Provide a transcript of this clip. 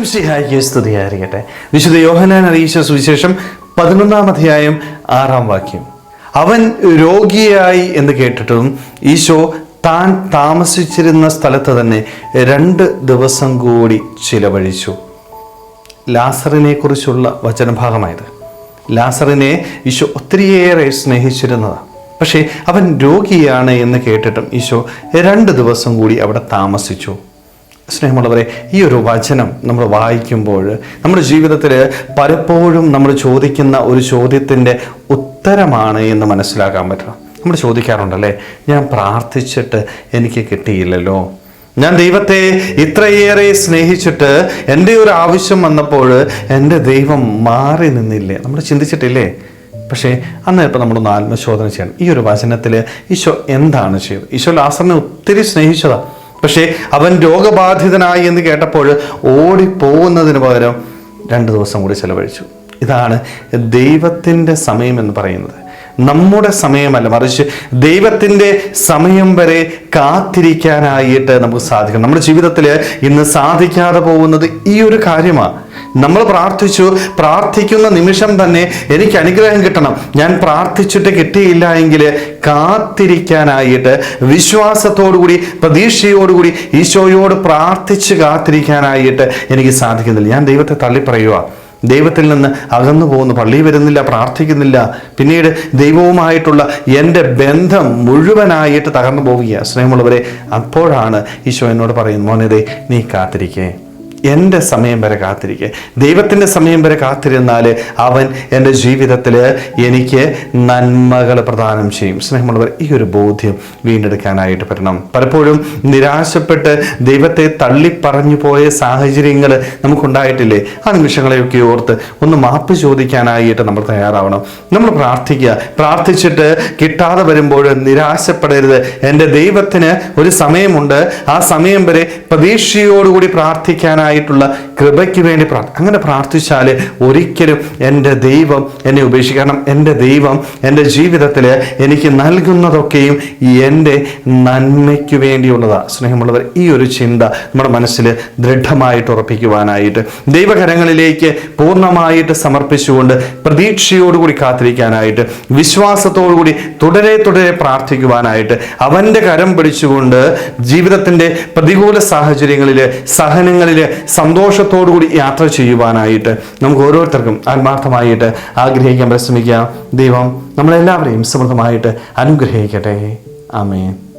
ഈശ്വംസിഹായിക്ക് സ്തുതിയായിരിക്കട്ടെ. വിശുദ്ധ യോഹനാൻ അറിയിച്ച സുവിശേഷം പതിനൊന്നാം അധ്യായം ആറാം വാക്യം. അവൻ രോഗിയായി എന്ന് കേട്ടിട്ടും ഈശോ താൻ താമസിച്ചിരുന്ന സ്ഥലത്ത് തന്നെ രണ്ട് ദിവസം കൂടി ചിലവഴിച്ചു. ലാസറിനെ കുറിച്ചുള്ള വചനഭാഗമായത്. ലാസറിനെ ഈശോ ഒത്തിരിയേറെ സ്നേഹിച്ചിരുന്നതാണ് പക്ഷേ അവൻ രോഗിയാണ് എന്ന് കേട്ടിട്ടും ഈശോ രണ്ട് ദിവസം കൂടി അവിടെ താമസിച്ചു. സ്നേഹമുള്ളവരെ ഈ ഒരു വചനം നമ്മൾ വായിക്കുമ്പോൾ നമ്മുടെ ജീവിതത്തിൽ പലപ്പോഴും നമ്മൾ ചോദിക്കുന്ന ഒരു ചോദ്യത്തിന്റെ ഉത്തരമാണ് എന്ന് മനസ്സിലാക്കാൻ പറ്റണം. നമ്മൾ ചോദിക്കാറുണ്ടല്ലേ ഞാൻ പ്രാർത്ഥിച്ചിട്ട് എനിക്ക് കിട്ടിയില്ലല്ലോ. ഞാൻ ദൈവത്തെ ഇത്രയേറെ സ്നേഹിച്ചിട്ട് എന്റെ ഒരു ആവശ്യം വന്നപ്പോൾ എന്റെ ദൈവം മാറി നിന്നില്ലേ? നമ്മൾ ചിന്തിച്ചിട്ടില്ലേ? പക്ഷേ അന്ന് ഇപ്പം നമ്മളൊന്ന് ആത്മശോധന ചെയ്യണം. ഈ ഒരു വചനത്തിൽ ഈശോ എന്താണ് ചെയ്തത്? ഈശോ ലാസറിനെ ഒത്തിരി സ്നേഹിച്ചതാണ് പക്ഷേ അവൻ രോഗബാധിതനായി എന്ന് കേട്ടപ്പോൾ ഓടിപ്പോകുന്നതിന് പകരം രണ്ട് ദിവസം കൂടി ചെലവഴിച്ചു. ഇതാണ് ദൈവത്തിന്റെ സമയം എന്ന് പറയുന്നത്. നമ്മുടെ സമയമല്ല മറിച്ച് ദൈവത്തിന്റെ സമയം വരെ കാത്തിരിക്കാനായിട്ട് നമുക്ക് സാധിക്കണം. നമ്മുടെ ജീവിതത്തിൽ ഇന്ന് സാധിക്കാതെ പോകുന്നത് ഈ ഒരു കാര്യമാണ്. നമ്മൾ പ്രാർത്ഥിച്ചു പ്രാർത്ഥിക്കുന്ന നിമിഷം തന്നെ എനിക്ക് അനുഗ്രഹം കിട്ടണം. ഞാൻ പ്രാർത്ഥിച്ചിട്ട് കിട്ടിയില്ല എങ്കിൽ കാത്തിരിക്കാനായിട്ട് വിശ്വാസത്തോടുകൂടി പ്രതീക്ഷയോടുകൂടി ഈശോയോട് പ്രാർത്ഥിച്ച് കാത്തിരിക്കാനായിട്ട് എനിക്ക് സാധിക്കുന്നില്ല. ഞാൻ ദൈവത്തെ തള്ളി പറയുക ദൈവത്തിൽ നിന്ന് അകന്നു പോകുന്നു. പള്ളി വരുന്നില്ല പ്രാർത്ഥിക്കുന്നില്ല. പിന്നീട് ദൈവവുമായിട്ടുള്ള എന്റെ ബന്ധം മുഴുവനായിട്ട് തകർന്നു പോവുകയാണ്. സ്നേഹമുള്ളവരെ അപ്പോഴാണ് ഈശോ എന്നോട് പറയുന്നത് മോനതേ നീ കാത്തിരിക്കേ. എന്റെ സമയം വരെ കാത്തിരിക്കെ. ദൈവത്തിന്റെ സമയം വരെ കാത്തിരുന്നാൽ അവൻ എന്റെ ജീവിതത്തിൽ എനിക്ക് നന്മകൾ പ്രദാനം ചെയ്യും. സ്നേഹമുള്ളവർ ഈ ഒരു ബോധ്യം വീണ്ടെടുക്കാനായിട്ട് പറ്റണം. പലപ്പോഴും നിരാശപ്പെട്ട് ദൈവത്തെ തള്ളിപ്പറഞ്ഞു പോയ സാഹചര്യങ്ങൾ നമുക്കുണ്ടായിട്ടില്ലേ? ആ നിമിഷങ്ങളെയൊക്കെ ഓർത്ത് ഒന്ന് മാപ്പ് ചോദിക്കാനായിട്ട് നമ്മൾ തയ്യാറാവണം. നമ്മൾ പ്രാർത്ഥിക്കുക. പ്രാർത്ഥിച്ചിട്ട് കിട്ടാതെ വരുമ്പോൾ നിരാശപ്പെടരുത്. എന്റെ ദൈവത്തിന് ഒരു സമയമുണ്ട്. ആ സമയം വരെ പ്രതീക്ഷയോടുകൂടി പ്രാർത്ഥിക്കാനായിട്ടുള്ള കൃപയ്ക്ക് വേണ്ടി പ്രാർത്ഥി അങ്ങനെ പ്രാർത്ഥിച്ചാൽ ഒരിക്കലും എന്റെ ദൈവം എന്നെ ഉപേക്ഷിക്കണം എന്റെ ദൈവം എന്റെ ജീവിതത്തിൽ എനിക്ക് നൽകുന്നതൊക്കെയും എന്റെ നന്മയ്ക്ക് വേണ്ടിയുള്ളതാണ് സ്നേഹമുള്ളവർ ഈ ഒരു ചിന്ത നമ്മുടെ മനസ്സിൽ ദൃഢമായിട്ട് ഉറപ്പിക്കുവാനായിട്ട് ദൈവകരങ്ങളിലേക്ക് പൂർണമായിട്ട് സമർപ്പിച്ചുകൊണ്ട് പ്രതീക്ഷയോടുകൂടി കാത്തിരിക്കാനായിട്ട് വിശ്വാസത്തോടുകൂടി തുടരെ തുടരെ പ്രാർത്ഥിക്കുവാനായിട്ട് അവന്റെ കരം പിടിച്ചുകൊണ്ട് ജീവിതത്തിന്റെ പ്രതികൂല സാഹചര്യങ്ങളിൽ സഹനങ്ങളിൽ സന്തോഷത്തോടുകൂടി യാത്ര ചെയ്യുവാനായിട്ട് നമുക്ക് ഓരോരുത്തർക്കും ആത്മാർത്ഥമായിട്ട് ആഗ്രഹിക്കാൻ പരിശ്രമിക്കാം. ദൈവം നമ്മളെല്ലാവരെയും സമൃദ്ധമായിട്ട് അനുഗ്രഹിക്കട്ടെ. ആമേൻ.